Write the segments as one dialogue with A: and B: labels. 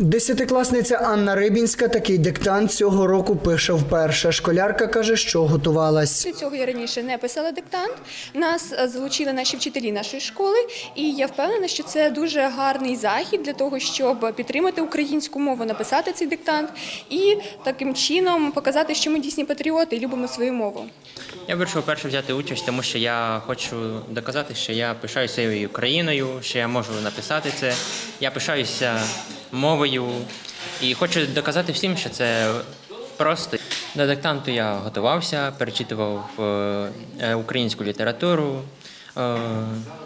A: Десятикласниця Анна Рибінська такий диктант цього року пише вперше. Школярка каже, що готувалась.
B: До цього я раніше не писала диктант. Нас е, залучили наші вчителі нашої школи, і я впевнена, що це дуже гарний захід для того, щоб підтримати українську мову, написати цей диктант і таким чином показати, що ми дійсні патріоти і любимо свою мову.
C: Я вирішив перше взяти участь, тому що я хочу доказати, що я пишаюся своєю країною, що я можу написати це. Я пишаюся мовою і хочу доказати всім, що це просто. До диктанту я готувався, перечитував е, українську літературу е,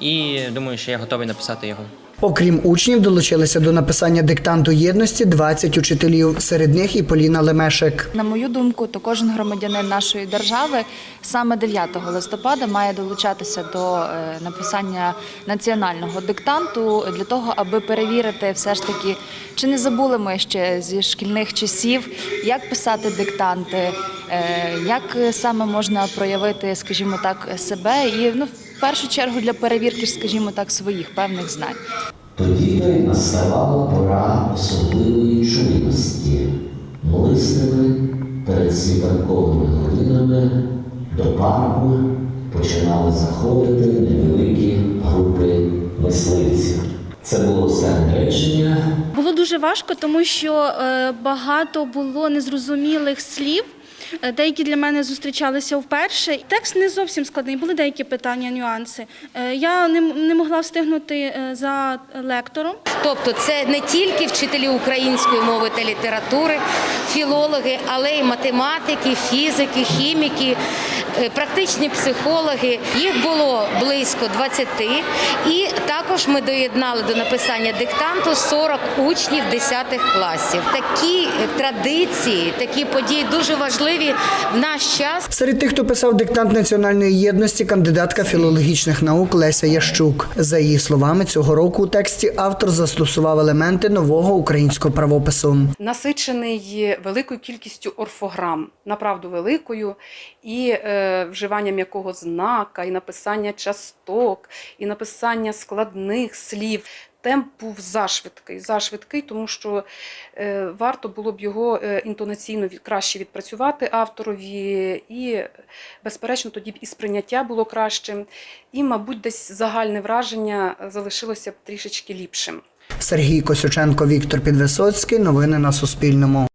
C: і думаю, що я готовий написати його.
A: Окрім учнів, долучилися до написання диктанту єдності 20 учителів. Серед них і Поліна Лемешек.
D: На мою думку, то кожен громадянин нашої держави саме 9 листопада має долучатися до е, написання національного диктанту для того, аби перевірити все ж таки, чи не забули ми ще зі шкільних часів, як писати диктанти, е, як саме можна проявити, скажімо так, себе і ну першу чергу для перевірки, скажімо так, своїх певних знань.
E: Тоді то й наставала пора особливої чуйності. Млисними перед світанковими годинами до парку починали заходити невеликі групи мисливців. Це було середньо
F: Було дуже важко, тому що е, багато було незрозумілих слів. Е, Деякі для мене зустрічалися вперше. Текст не зовсім складний, були деякі питання, нюанси. Е, Я не, могла встигнути е, за лектором.
G: Тобто це не тільки вчителі української мови та літератури, філологи, але й математики, фізики, хіміки, е, практичні психологи. Їх було близько 20. І також ми доєднали до написання диктанту 40 учнів 10 класів. Такі традиції, такі події дуже важливі в наш час.
A: Серед тих, хто писав диктант національної єдності, кандидатка філологічних наук Леся Ящук. За її словами, цього року у тексті автор застосував елементи нового українського правопису.
H: насичений великою кількістю орфограм, направду великою, і е, вживання м'якого знака, і написання часток, і написання складних слів. Темп був зашвидкий, зашвидкий, тому що е, варто було б його е, інтонаційно краще відпрацювати авторові, і, безперечно, тоді б і сприйняття було кращим, і, мабуть, десь загальне враження залишилося б трішечки ліпшим.
A: Сергій Косюченко, Віктор Підвисоцький. Новини на Суспільному.